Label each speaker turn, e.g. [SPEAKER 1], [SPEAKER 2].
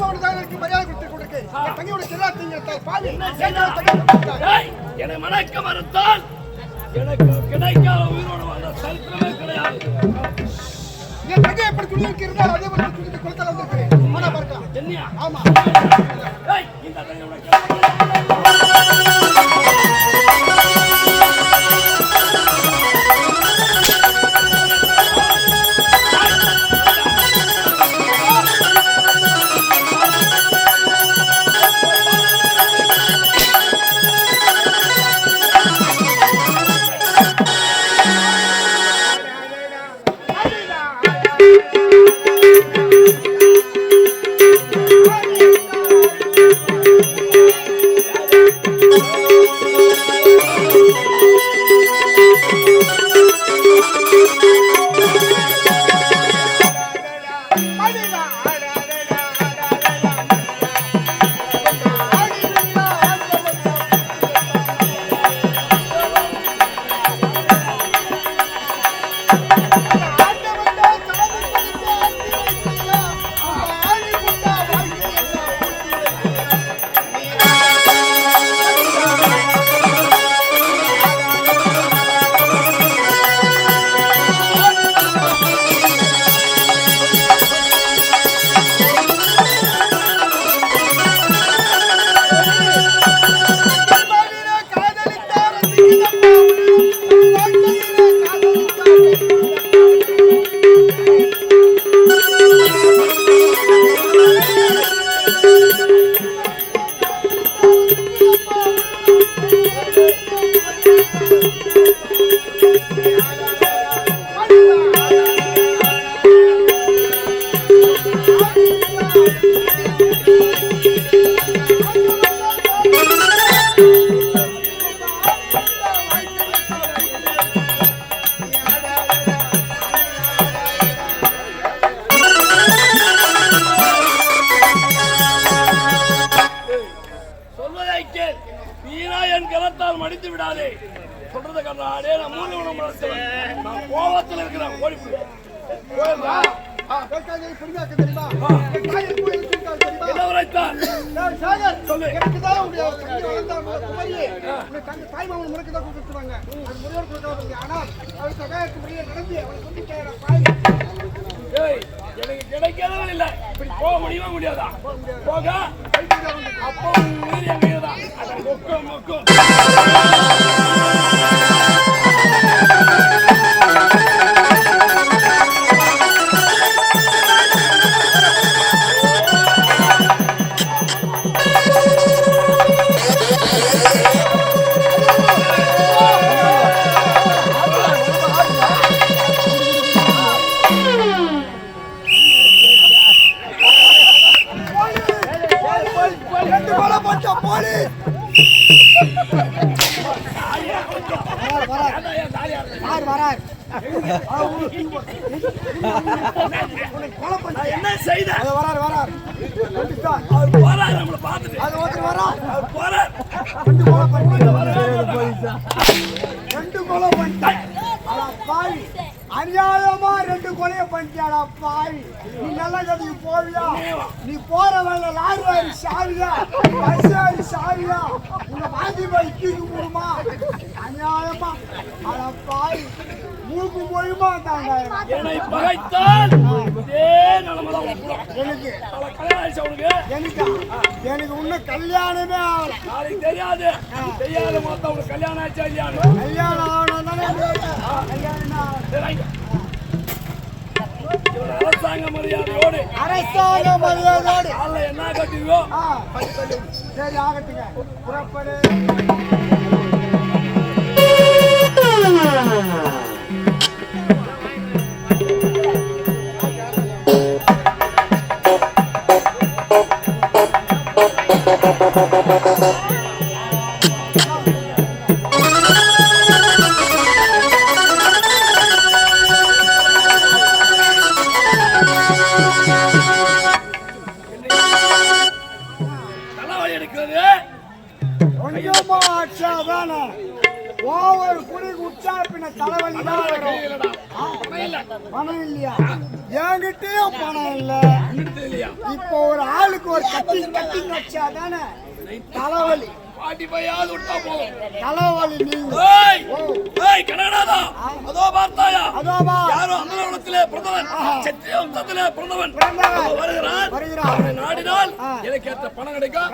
[SPEAKER 1] தாய்மாவோட தாய்க்கு மரியாதை கொடுத்து கொடுக்கு தங்கையோட செல்லாத்தீங்க தாய் பாவி.
[SPEAKER 2] செய்தார்?
[SPEAKER 1] என்னோட தங்கை கொடுத்தாய்.
[SPEAKER 2] ஏய், என்னை மணக்க மறுத்தால் எனக்கு கிடைக்காத உயிரோடு வந்த சரித்திரமே கிடையாது.
[SPEAKER 1] என் தங்கை எப்படி துணிவுக்கு இருந்தால் அதே மாதிரி துணிக்கு கொடுத்தால் வந்திருக்கிறேன் ஆனா பார்க்கலாம்
[SPEAKER 2] என்னையா?
[SPEAKER 1] ஆமா.
[SPEAKER 2] இந்த தங்கையோட Thank you. விடாதே. சொல்றத கண்ணாடே நான் மூணு உணவு நடத்துவேன் நான் கோவத்தில் இருக்கிறேன். ஓடி போய். போயிருந்தா?
[SPEAKER 1] தெரியுமா தெரியுமா
[SPEAKER 2] சொல்லு.
[SPEAKER 1] தாய்மாமன் முறைக்கு தான் கொடுத்துருவாங்க அது முறையோடு கொடுக்காதீங்க ஆனால் அவள் நடந்து அவன் சொல்லி
[SPEAKER 2] கிடைக்காதவன் இல்ல இப்படி போக முடியுமா முடியாதா? போக. அப்போ உயிர் எங்க அதை அட மொக்கம்
[SPEAKER 1] வரார்
[SPEAKER 2] நான் என்ன செய்த?
[SPEAKER 1] வரார் வரார்.
[SPEAKER 2] போறாரு நம்மளை பார்த்துட்டு.
[SPEAKER 1] அது ஒருத்தர் வரான்
[SPEAKER 2] அவர் போறார்.
[SPEAKER 1] கொலைய பண்ணிட்டாடா பாவி நீ நல்ல கதைக்கு போவியா? நீ போற வேலை லாரி வாரி சாவியா? பஸ் வாரி சாவியா? உன்னை வாங்கி போய் தூக்கி போடுமா? அநியாயமா. அட பாவி மூக்கு மொழிமா தாங்க
[SPEAKER 2] என்னை பகைத்தால்.
[SPEAKER 1] எனக்கு. எனக்கு. எனக்கு இன்னும் கல்யாணமே
[SPEAKER 2] நாளைக்கு தெரியாது? தெரியாத மொத்தம் அவனுக்கு கல்யாணம் ஆச்சா இல்லையான்னு.
[SPEAKER 1] கல்யாணம் ஆகணும் தானே கல்யாணம் ஆகணும்.
[SPEAKER 2] சரி, வாங்க. இவன் அரசாங்க மரியாதையோடு
[SPEAKER 1] அரசாங்க மரியாதையோடு
[SPEAKER 2] காலைல என்ன கட்டுவியோ
[SPEAKER 1] ஆ, சரி ஆகட்டுங்க. புறப்படு.
[SPEAKER 2] தலைவலி
[SPEAKER 1] ஓவர் குடி குடிச்சா பின்ன தலைவலி.
[SPEAKER 2] பணம் இல்ல.
[SPEAKER 1] பணம் இல்லையா?
[SPEAKER 3] என்கிட்டயும் பணம் இல்ல. இப்போ ஒரு ஆளுக்கு ஒரு கட்டி கட்டி வச்சா தானே? தலைவலி. தலைவலி
[SPEAKER 1] நாடினால். எனக்கு ஏற்ற பணம் கிடைக்கும்.